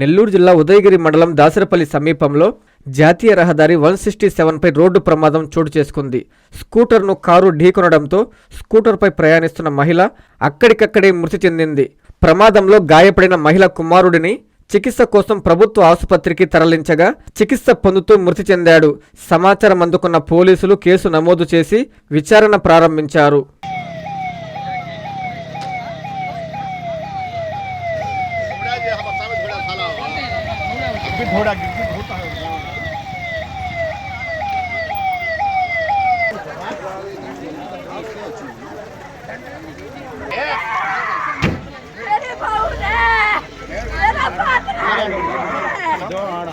నెల్లూరు జిల్లా ఉదయగిరి మండలం దాసరపల్లి సమీపంలో జాతీయ రహదారి వన్ సిక్స్టీ సెవెన్పై రోడ్డు ప్రమాదం చోటు చేసుకుంది. స్కూటర్ను కారు ఢీకొనడంతో స్కూటర్పై ప్రయాణిస్తున్న మహిళ అక్కడికక్కడే మృతి చెందింది. ప్రమాదంలో గాయపడిన మహిళ కుమారుడిని చికిత్స కోసం ప్రభుత్వ ఆసుపత్రికి తరలించగా చికిత్స పొందుతూ మృతి చెందాడు. సమాచారం అందుకున్న పోలీసులు కేసు నమోదు చేసి విచారణ ప్రారంభించారు. गिरगिट भी घोड़ा गिरगिट होता है। दो आड़ा।